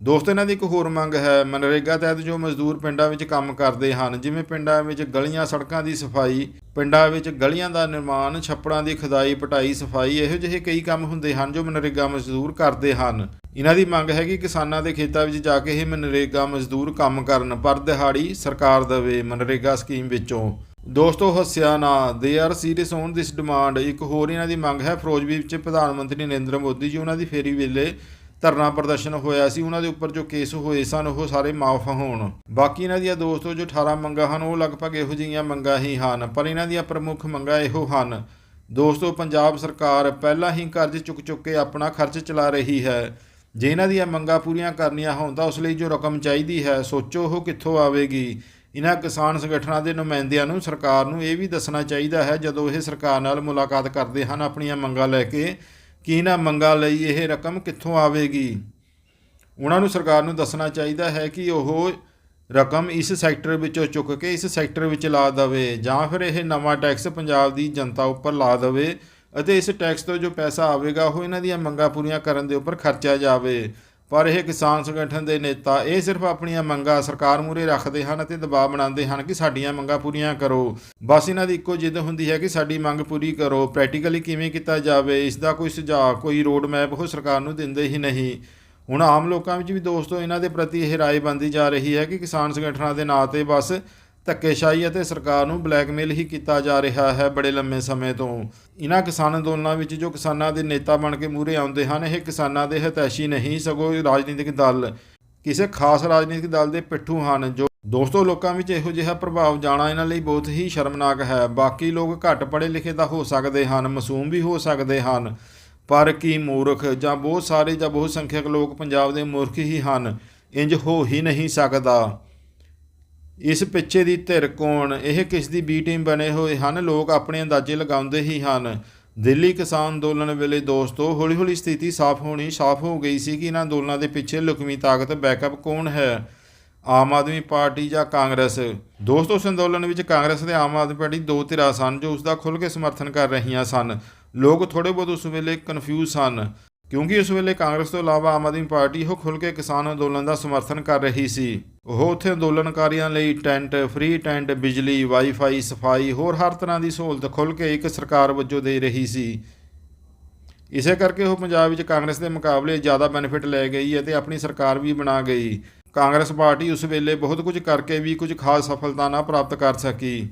ਦੋਸਤੋ, ਇਹਨਾਂ ਦੀ ਇੱਕ ਹੋਰ ਮੰਗ ਹੈ, ਮਨਰੇਗਾ ਤਹਿਤ ਜੋ ਮਜ਼ਦੂਰ ਪਿੰਡਾਂ ਵਿੱਚ ਕੰਮ ਕਰਦੇ ਹਨ, ਜਿਵੇਂ ਪਿੰਡਾਂ ਵਿੱਚ ਗਲੀਆਂ, ਸੜਕਾਂ ਦੀ ਸਫ਼ਾਈ, ਪਿੰਡਾਂ ਵਿੱਚ ਗਲੀਆਂ ਦਾ ਨਿਰਮਾਣ, ਛੱਪੜਾਂ ਦੀ ਖੁਦਾਈ, ਪਟਾਈ, ਸਫ਼ਾਈ, ਇਹੋ ਜਿਹੇ ਕਈ ਕੰਮ ਹੁੰਦੇ ਹਨ ਜੋ ਮਨਰੇਗਾ ਮਜ਼ਦੂਰ ਕਰਦੇ ਹਨ। ਇਹਨਾਂ ਦੀ ਮੰਗ ਹੈ ਕਿ ਕਿਸਾਨਾਂ ਦੇ ਖੇਤਾਂ ਵਿੱਚ ਜਾ ਕੇ ਇਹ ਮਨਰੇਗਾ ਮਜ਼ਦੂਰ ਕੰਮ ਕਰਨ, ਪਰ ਦਿਹਾੜੀ ਸਰਕਾਰ ਦੇਵੇ ਮਨਰੇਗਾ ਸਕੀਮ ਵਿੱਚੋਂ। ਦੋਸਤੋ, ਹੱਸਿਆ ਨਾ, they are serious on this demand, ਇੱਕ ਹੋਰ ਇਹਨਾਂ ਦੀ ਮੰਗ ਹੈ, ਫਿਰੋਜ਼ਪੁਰ ਵਿੱਚ ਪ੍ਰਧਾਨ ਮੰਤਰੀ ਨਰਿੰਦਰ ਮੋਦੀ ਜੀ, ਉਹਨਾਂ ਦੀ ਫੇਰੀ ਵੇਲੇ ਧਰਨਾ ਪ੍ਰਦਰਸ਼ਨ ਹੋਇਆ ਸੀ, ਉਹਨਾਂ ਦੇ ਉੱਪਰ ਜੋ ਕੇਸ ਹੋਏ ਸਨ, ਉਹ ਸਾਰੇ ਮਾਫ ਹੋਣ। ਬਾਕੀ ਇਹਨਾਂ ਦੀਆਂ ਦੋਸਤੋ, ਜੋ 18 ਮੰਗਾਂ ਹਨ, ਉਹ ਲਗਭਗ ਇਹੋ ਜਿਹੀਆਂ ਮੰਗਾਂ ਹੀ ਹਨ, ਪਰ ਇਹਨਾਂ ਦੀਆਂ ਪ੍ਰਮੁੱਖ ਮੰਗਾਂ ਇਹੋ ਹਨ। ਦੋਸਤੋ, ਪੰਜਾਬ ਸਰਕਾਰ ਪਹਿਲਾਂ ਹੀ ਕਰਜ਼ ਚੁੱਕ ਚੁੱਕ ਕੇ ਆਪਣਾ ਖਰਚ ਚਲਾ ਰਹੀ ਹੈ। ਜੇ ਇਹਨਾਂ ਦੀਆਂ ਮੰਗਾਂ ਪੂਰੀਆਂ ਕਰਨੀਆਂ ਹੋਣ, ਤਾਂ ਉਸ ਲਈ ਜੋ ਰਕਮ ਚਾਹੀਦੀ ਹੈ, ਸੋਚੋ ਉਹ ਕਿੱਥੋਂ ਆਵੇਗੀ। ਇਹਨਾਂ ਕਿਸਾਨ ਸੰਗਠਨਾਂ ਦੇ ਨੁਮਾਇੰਦਿਆਂ ਨੂੰ, ਸਰਕਾਰ ਨੂੰ ਇਹ ਵੀ ਦੱਸਣਾ ਚਾਹੀਦਾ ਹੈ, ਜਦੋਂ ਇਹ ਸਰਕਾਰ ਨਾਲ ਮੁਲਾਕਾਤ ਕਰਦੇ ਹਨ, ਆਪਣੀਆਂ ਮੰਗਾਂ ਲੈ ਕੇ ਕਿ ਇਹਨਾਂ ਮੰਗਾਂ ਲਈ ਇਹ ਰਕਮ ਕਿੱਥੋਂ ਆਵੇਗੀ? ਉਹਨਾਂ ਨੂੰ ਸਰਕਾਰ ਨੂੰ ਦੱਸਣਾ ਚਾਹੀਦਾ ਹੈ ਕਿ ਉਹ ਰਕਮ ਇਸ ਸੈਕਟਰ ਵਿੱਚੋਂ ਚੁੱਕ ਕੇ ਇਸ ਸੈਕਟਰ ਵਿੱਚ ਲਾ ਦੇਵੇ ਜਾਂ ਫਿਰ ਇਹ ਨਵਾਂ ਟੈਕਸ ਪੰਜਾਬ ਦੀ ਜਨਤਾ ਉੱਪਰ ਲਾ ਦੇਵੇ ਅਤੇ ਇਸ ਟੈਕਸ ਤੋਂ ਜੋ ਪੈਸਾ ਆਵੇਗਾ ਉਹ ਇਹਨਾਂ ਦੀਆਂ ਮੰਗਾਂ ਪੂਰੀਆਂ ਕਰਨ ਦੇ ਉੱਪਰ ਖਰਚਿਆ ਜਾਵੇ। ਪਰ ਇਹ ਕਿਸਾਨ ਸੰਗਠਨ ਦੇ ਨੇਤਾ, ਇਹ ਸਿਰਫ ਆਪਣੀਆਂ ਮੰਗਾਂ ਸਰਕਾਰ ਮੂਰੇ ਰੱਖਦੇ ਹਨ ਅਤੇ ਦਬਾਅ ਬਣਾਉਂਦੇ ਹਨ ਕਿ ਸਾਡੀਆਂ ਮੰਗਾਂ ਪੂਰੀਆਂ ਕਰੋ। ਬਸ ਇਹਨਾਂ ਦੀ ਇੱਕੋ ਜਿੱਦ ਹੁੰਦੀ ਹੈ ਕਿ ਸਾਡੀ ਮੰਗ ਪੂਰੀ ਕਰੋ। ਪ੍ਰੈਕਟੀਕਲੀ ਕਿਵੇਂ ਕੀਤਾ ਜਾਵੇ, ਇਸ ਦਾ ਕੋਈ ਸੁਝਾਅ, ਕੋਈ ਰੋਡ ਮੈਪ ਉਹ ਸਰਕਾਰ ਨੂੰ ਦਿੰਦੇ ਹੀ ਨਹੀਂ। ਹੁਣ ਆਮ ਲੋਕਾਂ ਵਿੱਚ ਵੀ ਦੋਸਤੋ, ਇਹਨਾਂ ਦੇ ਪ੍ਰਤੀ ਇਹ ਰਾਏ ਬੰਦੀ ਜਾ ਰਹੀ ਹੈ ਕਿ ਕਿਸਾਨ ਸੰਗਠਨਾਂ ਦੇ ਨਾਂ ਤੇ ਬਸ ਧੱਕੇਸ਼ਾਹੀ ਅਤੇ ਸਰਕਾਰ ਨੂੰ ਬਲੈਕਮੇਲ ਹੀ ਕੀਤਾ ਜਾ ਰਿਹਾ ਹੈ ਬੜੇ ਲੰਮੇ ਸਮੇਂ ਤੋਂ। ਇਹਨਾਂ ਕਿਸਾਨ ਅੰਦੋਲਨਾਂ ਵਿੱਚ ਜੋ ਕਿਸਾਨਾਂ ਦੇ ਨੇਤਾ ਬਣ ਕੇ ਮੂਹਰੇ ਆਉਂਦੇ ਹਨ, ਇਹ ਕਿਸਾਨਾਂ ਦੇ ਹਿਤੈਸ਼ੀ ਨਹੀਂ, ਸਗੋਂ ਰਾਜਨੀਤਿਕ ਦਲ, ਕਿਸੇ ਖਾਸ ਰਾਜਨੀਤਿਕ ਦਲ ਦੇ ਪਿੱਠੂ ਹਨ, ਜੋ ਦੋਸਤੋ ਲੋਕਾਂ ਵਿੱਚ ਇਹੋ ਜਿਹਾ ਪ੍ਰਭਾਵ ਜਾਣਾ ਇਹਨਾਂ ਲਈ ਬਹੁਤ ਹੀ ਸ਼ਰਮਨਾਕ ਹੈ। ਬਾਕੀ ਲੋਕ ਘੱਟ ਪੜ੍ਹੇ ਲਿਖੇ ਤਾਂ ਹੋ ਸਕਦੇ ਹਨ, ਮਾਸੂਮ ਵੀ ਹੋ ਸਕਦੇ ਹਨ, ਪਰ ਕੀ ਮੂਰਖ ਜਾਂ ਬਹੁਤ ਸਾਰੇ ਜਾਂ ਬਹੁਤ ਸੰਖਿਅਕ ਲੋਕ ਪੰਜਾਬ ਦੇ ਮੂਰਖ ਹੀ ਹਨ, ਇੰਜ ਹੋ ਹੀ ਨਹੀਂ ਸਕਦਾ। ਇਸ ਪਿੱਛੇ ਦੀ ਧਿਰ ਕੌਣ? ਇਹ ਕਿਸ ਦੀ ਬੀ ਟੀਮ ਬਣੇ ਹੋਏ ਹਨ? ਲੋਕ ਆਪਣੇ ਅੰਦਾਜ਼ੇ ਲਗਾਉਂਦੇ ਹੀ ਹਨ। ਦਿੱਲੀ ਕਿਸਾਨ ਅੰਦੋਲਨ ਵੇਲੇ ਦੋਸਤੋ, ਹੌਲੀ-ਹੌਲੀ ਸਥਿਤੀ ਸਾਫ਼ ਹੋਣੀ ਸਾਫ਼ ਹੋ ਗਈ ਸੀ ਕਿ ਇਹਨਾਂ ਅੰਦੋਲਨਾਂ ਦੇ ਪਿੱਛੇ ਲੁਕਵੀਂ ਤਾਕਤ ਬੈਕਅਪ ਕੌਣ ਹੈ? ਆਮ ਆਦਮੀ ਪਾਰਟੀ ਜਾਂ ਕਾਂਗਰਸ? ਦੋਸਤੋ ਉਸ ਅੰਦੋਲਨ ਵਿੱਚ ਕਾਂਗਰਸ ਤੇ ਆਮ ਆਦਮੀ ਪਾਰਟੀ ਦੋ ਧਿਰਾਂ ਸਨ ਜੋ ਉਸ ਦਾ ਖੁੱਲ੍ਹ ਕੇ ਸਮਰਥਨ ਕਰ ਰਹੀਆਂ ਸਨ। ਲੋਕ ਥੋੜੇ ਬਹੁਤ ਉਸ ਵੇਲੇ ਕਨਫਿਊਜ਼ ਸਨ ਕਿਉਂਕਿ ਉਸ ਵੇਲੇ ਕਾਂਗਰਸ ਤੋਂ ਇਲਾਵਾ ਆਮ ਆਦਮੀ ਪਾਰਟੀ ਉਹ ਖੁੱਲ੍ਹ ਕੇ ਕਿਸਾਨ ਅੰਦੋਲਨ ਦਾ ਸਮਰਥਨ ਕਰ ਰਹੀ ਸੀ। ਉਹ ਉੱਥੇ ਅੰਦੋਲਨਕਾਰੀਆਂ ਲਈ ਟੈਂਟ, ਫ੍ਰੀ ਟੈਂਟ, ਬਿਜਲੀ, ਵਾਈਫਾਈ, ਸਫ਼ਾਈ, ਹੋਰ ਹਰ ਤਰ੍ਹਾਂ ਦੀ ਸਹੂਲਤ ਖੁੱਲ੍ਹ ਕੇ ਇੱਕ ਸਰਕਾਰ ਵਜੋਂ ਦੇ ਰਹੀ ਸੀ। ਇਸੇ ਕਰਕੇ ਉਹ ਪੰਜਾਬ ਵਿੱਚ ਕਾਂਗਰਸ ਦੇ ਮੁਕਾਬਲੇ ਜ਼ਿਆਦਾ ਬੈਨੀਫਿਟ ਲੈ ਗਈ ਹੈ ਤੇ ਆਪਣੀ ਸਰਕਾਰ ਵੀ ਬਣਾ ਗਈ। ਕਾਂਗਰਸ ਪਾਰਟੀ ਉਸ ਵੇਲੇ ਬਹੁਤ ਕੁਝ ਕਰਕੇ ਵੀ ਕੁਝ ਖਾਸ ਸਫਲਤਾ ਨਾ ਪ੍ਰਾਪਤ ਕਰ ਸਕੀ।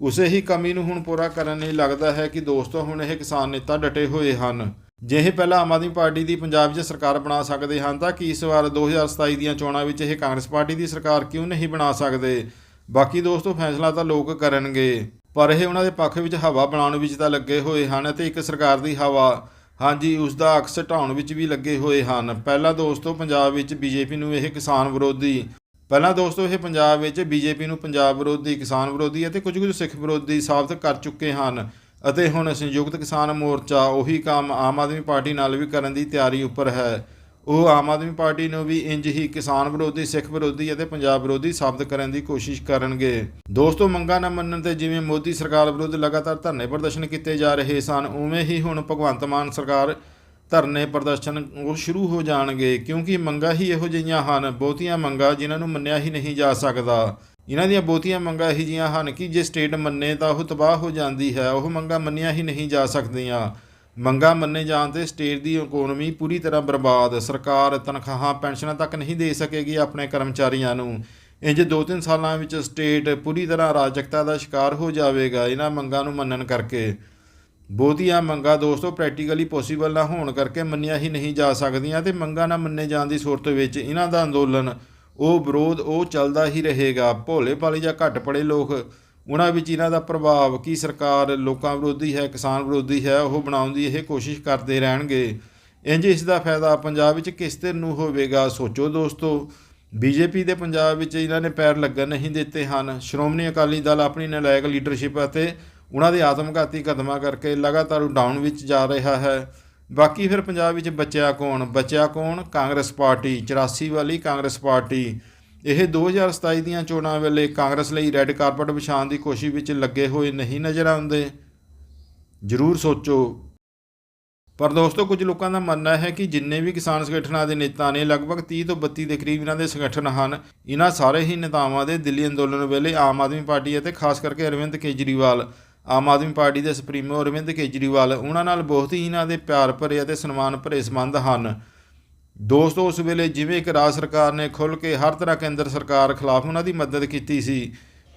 ਉਸੇ ਹੀ ਕਮੀ ਨੂੰ ਹੁਣ ਪੂਰਾ ਕਰਨ ਲਈ ਲੱਗਦਾ ਹੈ ਕਿ ਦੋਸਤੋ, ਹੁਣ ਇਹ ਕਿਸਾਨ ਨੇਤਾ ਡਟੇ ਹੋਏ ਹਨ। ਜੇ ਇਹ ਪਹਿਲਾਂ ਆਮ ਆਦਮੀ ਪਾਰਟੀ ਦੀ ਪੰਜਾਬ 'ਚ ਸਰਕਾਰ ਬਣਾ ਸਕਦੇ ਹਨ ਤਾਂ ਕੀ ਇਸ ਵਾਰ 2027 ਦੀਆਂ ਚੋਣਾਂ ਵਿੱਚ ਇਹ ਕਾਂਗਰਸ ਪਾਰਟੀ ਦੀ ਸਰਕਾਰ ਕਿਉਂ ਨਹੀਂ ਬਣਾ ਸਕਦੇ? ਬਾਕੀ ਦੋਸਤੋ, ਫੈਸਲਾ ਤਾਂ ਲੋਕ ਕਰਨਗੇ, ਪਰ ਇਹ ਉਹਨਾਂ ਦੇ ਪੱਖ ਵਿੱਚ ਹਵਾ ਬਣਾਉਣ ਵਿੱਚ ਤਾਂ ਲੱਗੇ ਹੋਏ ਹਨ ਤੇ ਇੱਕ ਸਰਕਾਰ ਦੀ ਹਵਾ, ਹਾਂਜੀ, ਉਸ ਦਾ ਅਕਸ ਢਾਉਣ ਵਿੱਚ ਵੀ ਲੱਗੇ ਹੋਏ ਹਨ। ਪਹਿਲਾਂ ਦੋਸਤੋ, ਪੰਜਾਬ ਵਿੱਚ ਬੀਜੇਪੀ ਨੂੰ ਇਹ ਕਿਸਾਨ ਵਿਰੋਧੀ, ਪਹਿਲਾਂ ਦੋਸਤੋ, ਇਹ ਪੰਜਾਬ ਵਿੱਚ ਬੀਜੇਪੀ ਨੂੰ ਪੰਜਾਬ ਵਿਰੋਧੀ, ਕਿਸਾਨ ਵਿਰੋਧੀ ਅਤੇ ਕੁਝ ਕੁਝ ਸਿੱਖ ਵਿਰੋਧੀ ਸਾਬਤ ਕਰ ਚੁੱਕੇ ਹਨ। ਅਤੇ ਹੁਣ ਸੰਯੁਕਤ ਕਿਸਾਨ ਮੋਰਚਾ ਉਹੀ ਕੰਮ ਆਮ ਆਦਮੀ ਪਾਰਟੀ ਨਾਲ ਵੀ ਕਰਨ ਦੀ ਤਿਆਰੀ ਉੱਪਰ ਹੈ। ਉਹ ਆਮ ਆਦਮੀ ਪਾਰਟੀ ਨੂੰ ਵੀ ਇੰਜ ਹੀ ਕਿਸਾਨ ਵਿਰੋਧੀ, ਸਿੱਖ ਵਿਰੋਧੀ ਅਤੇ ਪੰਜਾਬ ਵਿਰੋਧੀ ਸਾਬਤ ਕਰਨ ਦੀ ਕੋਸ਼ਿਸ਼ ਕਰਨਗੇ। ਦੋਸਤੋ, ਮੰਗਾਂ ਨਾ ਮੰਨਣ ਤੇ ਜਿਵੇਂ ਮੋਦੀ ਸਰਕਾਰ ਵਿਰੁੱਧ ਲਗਾਤਾਰ ਧਰਨੇ ਪ੍ਰਦਰਸ਼ਨ ਕੀਤੇ ਜਾ ਰਹੇ ਸਨ, ਉਵੇਂ ਹੀ ਹੁਣ ਭਗਵੰਤ ਮਾਨ ਸਰਕਾਰ ਧਰਨੇ ਪ੍ਰਦਰਸ਼ਨ ਉਹ ਸ਼ੁਰੂ ਹੋ ਜਾਣਗੇ, ਕਿਉਂਕਿ ਮੰਗਾਂ ਹੀ ਇਹੋ ਜਿਹੀਆਂ ਹਨ, ਬਹੁਤੀਆਂ ਮੰਗਾਂ ਜਿਨ੍ਹਾਂ ਨੂੰ ਮੰਨਿਆ ਹੀ ਨਹੀਂ ਜਾ ਸਕਦਾ। ਇਹਨਾਂ ਦੀਆਂ ਬਹੁਤੀਆਂ ਮੰਗਾਂ ਇਹੋ ਜਿਹੀਆਂ ਹਨ ਕਿ ਜੇ ਸਟੇਟ ਮੰਨੇ ਤਾਂ ਉਹ ਤਬਾਹ ਹੋ ਜਾਂਦੀ ਹੈ, ਉਹ ਮੰਗਾਂ ਮੰਨੀਆਂ ਹੀ ਨਹੀਂ ਜਾ ਸਕਦੀਆਂ। ਮੰਗਾਂ ਮੰਨੇ ਜਾਣ ਤੇ ਸਟੇਟ ਦੀ ਇਕਨੋਮੀ ਪੂਰੀ ਤਰ੍ਹਾਂ ਬਰਬਾਦ। ਸਰਕਾਰ ਤਨਖਾਹਾਂ, ਪੈਨਸ਼ਨਾਂ ਤੱਕ ਨਹੀਂ ਦੇ ਸਕੇਗੀ ਆਪਣੇ ਕਰਮਚਾਰੀਆਂ ਨੂੰ। ਇੰਜ ਦੋ ਤਿੰਨ ਸਾਲਾਂ ਵਿੱਚ ਸਟੇਟ ਪੂਰੀ ਤਰ੍ਹਾਂ ਰਾਜਕਤਾ ਦਾ ਸ਼ਿਕਾਰ ਹੋ ਜਾਵੇਗਾ ਇਹਨਾਂ ਮੰਗਾਂ ਨੂੰ ਮੰਨਣ ਕਰਕੇ। ਬਹੁਤੀਆਂ ਮੰਗਾਂ ਦੋਸਤੋ ਪ੍ਰੈਕਟੀਕਲੀ ਪੋਸੀਬਲ ਨਾ ਹੋਣ ਕਰਕੇ ਮੰਨੀਆਂ ਹੀ ਨਹੀਂ ਜਾ ਸਕਦੀਆਂ ਤੇ ਮੰਗਾਂ ਨਾ ਮੰਨੇ ਜਾਣ ਦੀ ਸੂਰਤ ਵਿੱਚ ਇਹਨਾਂ ਦਾ ਅੰਦੋਲਨ ਉਹ ਵਿਰੋਧ ਉਹ ਚੱਲਦਾ ਹੀ ਰਹੇਗਾ। ਭੋਲੇ ਭਾਲੇ ਜਾਂ ਘੱਟ ਪੜੇ ਲੋਕ, ਉਹਨਾਂ ਵਿੱਚ ਇਹਨਾਂ ਦਾ ਪ੍ਰਭਾਵ ਕੀ ਸਰਕਾਰ ਲੋਕਾਂ ਵਿਰੋਧੀ ਹੈ, ਕਿਸਾਨ ਵਿਰੋਧੀ ਹੈ, ਉਹ ਬਣਾਉਣ ਦੀ ਇਹ ਕੋਸ਼ਿਸ਼ ਕਰਦੇ ਰਹਿਣਗੇ। ਇੰਜ ਇਸ ਦਾ ਫਾਇਦਾ ਪੰਜਾਬ ਵਿੱਚ ਕਿਸ ਧਿਰ ਨੂੰ ਹੋਵੇਗਾ? ਸੋਚੋ ਦੋਸਤੋ, ਬੀਜੇਪੀ ਦੇ ਪੰਜਾਬ ਵਿੱਚ ਇਹਨਾਂ ਨੇ ਪੈਰ ਲੱਗਣ ਨਹੀਂ ਦਿੱਤੇ ਹਨ। ਸ਼੍ਰੋਮਣੀ ਅਕਾਲੀ ਦਲ ਆਪਣੀ ਨਲਾਇਕ ਲੀਡਰਸ਼ਿਪ ਅਤੇ ਉਹਨਾਂ ਦੇ ਆਤਮਘਾਤੀ ਕਦਮਾਂ ਕਰਕੇ ਲਗਾਤਾਰ ਡਾਊਨ ਵਿੱਚ ਜਾ ਰਿਹਾ ਹੈ। ਬਾਕੀ ਫਿਰ ਪੰਜਾਬ ਵਿੱਚ ਬਚਿਆ ਕੌਣ? ਬਚਿਆ ਕੌਣ? ਕਾਂਗਰਸ ਪਾਰਟੀ 84 ਵਾਲੀ ਕਾਂਗਰਸ ਪਾਰਟੀ। ਇਹ 2027 ਦੀਆਂ ਚੋਣਾਂ ਵੇਲੇ ਕਾਂਗਰਸ ਲਈ ਰੈੱਡ ਕਾਰਪਟ ਵਿਛਾਉਣ ਦੀ ਕੋਸ਼ਿਸ਼ ਵਿੱਚ ਲੱਗੇ ਹੋਏ ਨਹੀਂ ਨਜ਼ਰ ਆਉਂਦੇ। ਜ਼ਰੂਰ ਸੋਚੋ। ਪਰ ਦੋਸਤੋ, ਕੁਝ ਲੋਕਾਂ ਦਾ ਮੰਨਣਾ ਹੈ ਕਿ ਜਿੰਨੇ ਵੀ ਕਿਸਾਨ ਸੰਗਠਨਾਂ ਦੇ ਨੇਤਾ ਨੇ, ਲਗਭਗ 30 ਤੋਂ 32 ਦੇ ਕਰੀਬ ਇਹਨਾਂ ਦੇ ਸੰਗਠਨ ਹਨ। ਇਹਨਾਂ ਸਾਰੇ ਹੀ ਨੇਤਾਵਾਂ ਦੇ ਦਿੱਲੀ ਅੰਦੋਲਨ ਵੇਲੇ ਆਮ ਆਦਮੀ ਪਾਰਟੀ ਅਤੇ ਖਾਸ ਕਰਕੇ ਅਰਵਿੰਦ ਕੇਜਰੀਵਾਲ। ਆਮ ਆਦਮੀ ਪਾਰਟੀ ਦੇ ਸੁਪਰੀਮੋ ਅਰਵਿੰਦ ਕੇਜਰੀਵਾਲ, ਉਹਨਾਂ ਨਾਲ ਬਹੁਤ ਹੀ ਇਹਨਾਂ ਦੇ ਪਿਆਰ ਭਰੇ ਅਤੇ ਸਨਮਾਨ ਭਰੇ ਸੰਬੰਧ ਹਨ। ਦੋਸਤੋ, ਉਸ ਵੇਲੇ ਜਿਵੇਂ ਕਿ ਰਾਜ ਸਰਕਾਰ ਨੇ ਖੁੱਲ੍ਹ ਕੇ ਹਰ ਤਰ੍ਹਾਂ ਕੇਂਦਰ ਸਰਕਾਰ ਖਿਲਾਫ ਉਹਨਾਂ ਦੀ ਮਦਦ ਕੀਤੀ ਸੀ,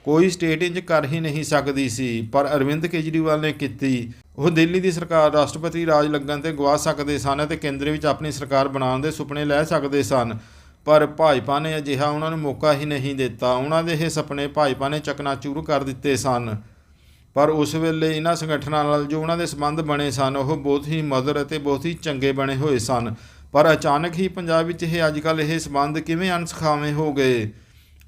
ਕੋਈ ਸਟੇਟ ਇੰਜ ਕਰ ਹੀ ਨਹੀਂ ਸਕਦੀ ਸੀ, ਪਰ ਅਰਵਿੰਦ ਕੇਜਰੀਵਾਲ ਨੇ ਕੀਤੀ। ਉਹ ਦਿੱਲੀ ਦੀ ਸਰਕਾਰ, ਰਾਸ਼ਟਰਪਤੀ ਰਾਜ ਲੱਗਣ ਤੇ ਗਵਾ ਸਕਦੇ ਸਨ ਅਤੇ ਕੇਂਦਰ ਵਿੱਚ ਆਪਣੀ ਸਰਕਾਰ ਬਣਾਉਣ ਦੇ ਸੁਪਨੇ ਲੈ ਸਕਦੇ ਸਨ। ਪਰ ਭਾਜਪਾ ਨੇ ਅਜਿਹਾ ਉਹਨਾਂ ਨੂੰ ਮੌਕਾ ਹੀ ਨਹੀਂ ਦਿੱਤਾ। ਉਹਨਾਂ ਦੇ ਇਹ ਸੁਪਨੇ ਭਾਜਪਾ ਨੇ ਚਕਨਾਚੂਰ ਕਰ ਦਿੱਤੇ ਸਨ। ਪਰ ਉਸ ਵੇਲੇ ਇਹਨਾਂ ਸੰਗਠਨਾਂ ਨਾਲ ਜੋ ਉਹਨਾਂ ਦੇ ਸੰਬੰਧ ਬਣੇ ਸਨ, ਉਹ ਬਹੁਤ ਹੀ ਮਧੁਰ ਅਤੇ ਬਹੁਤ ਹੀ ਚੰਗੇ ਬਣੇ ਹੋਏ ਸਨ। ਪਰ ਅਚਾਨਕ ਹੀ ਪੰਜਾਬ ਵਿੱਚ ਇਹ ਅੱਜਕੱਲ ਇਹ ਸੰਬੰਧ ਕਿਵੇਂ ਅਣਸਖਾਵੇਂ ਹੋ ਗਏ?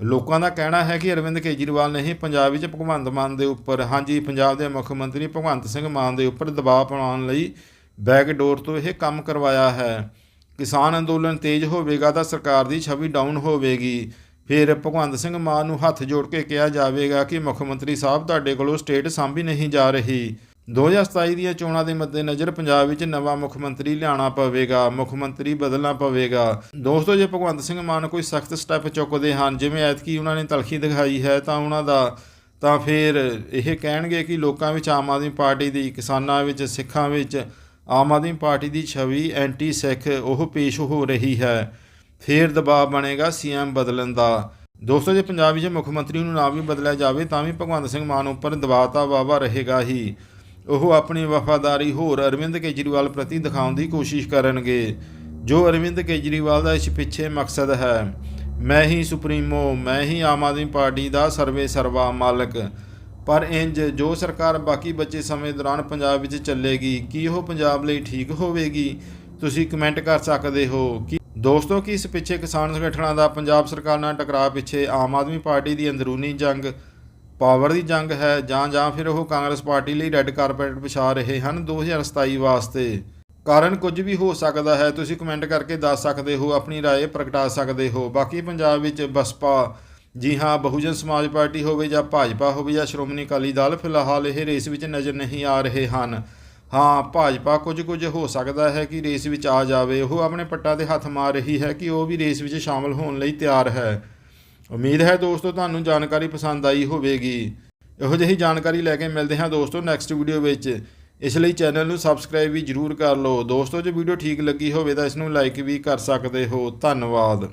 ਲੋਕਾਂ ਦਾ ਕਹਿਣਾ ਹੈ ਕਿ ਅਰਵਿੰਦ ਕੇਜਰੀਵਾਲ ਨੇ ਹੀ ਪੰਜਾਬ ਵਿੱਚ ਭਗਵੰਤ ਮਾਨ ਦੇ ਉੱਪਰ, ਹਾਂਜੀ, ਪੰਜਾਬ ਦੇ ਮੁੱਖ ਮੰਤਰੀ ਭਗਵੰਤ ਸਿੰਘ ਮਾਨ ਦੇ ਉੱਪਰ ਦਬਾਅ ਪਾਉਣ ਲਈ ਬੈਕਡੋਰ ਤੋਂ ਇਹ ਕੰਮ ਕਰਵਾਇਆ ਹੈ। ਕਿਸਾਨ ਅੰਦੋਲਨ ਤੇਜ਼ ਹੋਵੇਗਾ ਤਾਂ ਸਰਕਾਰ ਦੀ ਛਵੀ ਡਾਊਨ ਹੋਵੇਗੀ। ਫਿਰ ਭਗਵੰਤ ਸਿੰਘ ਮਾਨ ਨੂੰ ਹੱਥ ਜੋੜ ਕੇ ਕਿਹਾ ਜਾਵੇਗਾ ਕਿ ਮੁੱਖ ਮੰਤਰੀ ਸਾਹਿਬ ਤੁਹਾਡੇ ਕੋਲੋਂ ਸਟੇਟ ਸਾਂਭੀ ਨਹੀਂ ਜਾ ਰਹੀ। 2027 ਦੀਆਂ ਚੋਣਾਂ ਦੇ ਮੱਦੇਨਜ਼ਰ ਪੰਜਾਬ ਵਿੱਚ ਨਵਾਂ ਮੁੱਖ ਮੰਤਰੀ ਲਿਆਉਣਾ ਪਵੇਗਾ, ਮੁੱਖ ਮੰਤਰੀ ਬਦਲਣਾ ਪਵੇਗਾ। ਦੋਸਤੋ, ਜੇ ਭਗਵੰਤ ਸਿੰਘ ਮਾਨ ਕੋਈ ਸਖਤ ਸਟੈਪ ਚੁੱਕਦੇ ਹਨ, ਜਿਵੇਂ ਐਤਕੀ ਉਹਨਾਂ ਨੇ ਤਲਖੀ ਦਿਖਾਈ ਹੈ ਤਾਂ ਉਹਨਾਂ ਦਾ, ਤਾਂ ਫਿਰ ਇਹ ਕਹਿਣਗੇ ਕਿ ਲੋਕਾਂ ਵਿੱਚ ਆਮ ਆਦਮੀ ਪਾਰਟੀ ਦੀ, ਕਿਸਾਨਾਂ ਵਿੱਚ, ਸਿੱਖਾਂ ਵਿੱਚ ਆਮ ਆਦਮੀ ਪਾਰਟੀ ਦੀ ਛਵੀ ਐਂਟੀ ਸਿੱਖ ਉਹ ਪੇਸ਼ ਹੋ ਰਹੀ ਹੈ। ਫੇਰ ਦਬਾਅ ਬਣੇਗਾ ਸੀਐਮ ਬਦਲਣ ਦਾ। ਦੋਸਤੋ, ਜੇ ਪੰਜਾਬ ਵਿੱਚ ਮੁੱਖ ਮੰਤਰੀ ਨੂੰ ਨਾ ਵੀ ਬਦਲਿਆ ਜਾਵੇ, ਤਾਂ ਵੀ ਭਗਵੰਤ ਸਿੰਘ ਮਾਨ ਉੱਪਰ ਦਬਾਅ ਤਾਂ ਵਾਵਾ ਰਹੇਗਾ ਹੀ। ਉਹ ਆਪਣੀ ਵਫਾਦਾਰੀ ਹੋਰ ਅਰਵਿੰਦ ਕੇਜਰੀਵਾਲ ਪ੍ਰਤੀ ਦਿਖਾਉਣ ਦੀ ਕੋਸ਼ਿਸ਼ ਕਰਨਗੇ। ਜੋ ਅਰਵਿੰਦ ਕੇਜਰੀਵਾਲ ਦਾ ਇਸ ਪਿੱਛੇ ਮਕਸਦ ਹੈ, ਮੈਂ ਹੀ ਸੁਪਰੀਮੋ, ਮੈਂ ਹੀ ਆਮ ਆਦਮੀ ਪਾਰਟੀ ਦਾ ਸਰਵੇ ਸਰਵਾ ਮਾਲਕ। ਪਰ ਇੰਜ ਜੋ ਸਰਕਾਰ ਬਾਕੀ ਬਚੇ ਸਮੇਂ ਦੌਰਾਨ ਪੰਜਾਬ ਵਿੱਚ ਚੱਲੇਗੀ, ਕੀ ਉਹ ਪੰਜਾਬ ਲਈ ਠੀਕ ਹੋਵੇਗੀ? ਤੁਸੀਂ ਕਮੈਂਟ ਕਰ ਸਕਦੇ ਹੋ। ਕਿ ਦੋਸਤੋ ਕੀ ਇਸ ਪਿੱਛੇ ਕਿਸਾਨ ਸੰਗਠਨਾਂ ਦਾ ਪੰਜਾਬ ਸਰਕਾਰ ਨਾਲ ਟਕਰਾਅ ਪਿੱਛੇ ਆਮ ਆਦਮੀ ਪਾਰਟੀ ਦੀ ਅੰਦਰੂਨੀ ਜੰਗ ਪਾਵਰ ਦੀ ਜੰਗ ਹੈ ਜਾਂ ਜਾਂ ਫਿਰ ਉਹ ਕਾਂਗਰਸ ਪਾਰਟੀ ਲਈ ਰੈੱਡ ਕਾਰਪੈਟ ਵਿਛਾ ਰਹੇ ਹਨ 2027 ਵਾਸਤੇ ਕਾਰਨ ਕੁਝ ਵੀ ਹੋ ਸਕਦਾ ਹੈ ਤੁਸੀਂ ਕਮੈਂਟ ਕਰਕੇ ਦੱਸ ਸਕਦੇ ਹੋ ਆਪਣੀ رائے ਪ੍ਰਗਟਾ ਸਕਦੇ ਹੋ ਬਾਕੀ ਪੰਜਾਬ ਵਿੱਚ ਬਸਪਾ ਜੀ ਹਾਂ ਬਹੁਜਨ ਸਮਾਜ ਪਾਰਟੀ ਹੋਵੇ ਜਾਂ ਭਾਜਪਾ ਹੋਵੇ ਜਾਂ ਸ਼੍ਰੋਮਣੀ ਅਕਾਲੀ ਦਲ ਫਿਲਹਾਲ ਇਹ ਰੇਸ ਵਿੱਚ ਨਜ਼ਰ ਨਹੀਂ ਆ ਰਹੇ ਹਨ ਹਾਂ, ਭਾਜਪਾ ਕੁਝ ਕੁਝ ਹੋ ਸਕਦਾ ਹੈ ਕਿ ਰੇਸ ਵਿੱਚ ਆ ਜਾਵੇ। ਉਹ ਆਪਣੇ ਪੱਟਾਂ ਤੇ ਹੱਥ ਮਾਰ ਰਹੀ ਹੈ ਕਿ ਉਹ ਵੀ ਰੇਸ ਵਿੱਚ ਸ਼ਾਮਲ ਹੋਣ ਲਈ ਤਿਆਰ ਹੈ। ਉਮੀਦ ਹੈ ਦੋਸਤੋ, ਤੁਹਾਨੂੰ ਜਾਣਕਾਰੀ ਪਸੰਦ ਆਈ ਹੋਵੇਗੀ। ਇਹੋ ਜਿਹੀ ਜਾਣਕਾਰੀ ਲੈ ਕੇ ਮਿਲਦੇ ਹਾਂ ਦੋਸਤੋ ਨੈਕਸਟ ਵੀਡੀਓ ਵਿੱਚ। ਇਸ ਲਈ ਚੈਨਲ ਨੂੰ ਸਬਸਕ੍ਰਾਈਬ ਵੀ ਜਰੂਰ ਕਰ ਲਓ। ਦੋਸਤੋ, ਜੇ ਵੀਡੀਓ ਠੀਕ ਲੱਗੀ ਹੋਵੇ ਤਾਂ ਇਸ ਨੂੰ ਲਾਈਕ ਵੀ ਕਰ ਸਕਦੇ ਹੋ। ਧੰਨਵਾਦ।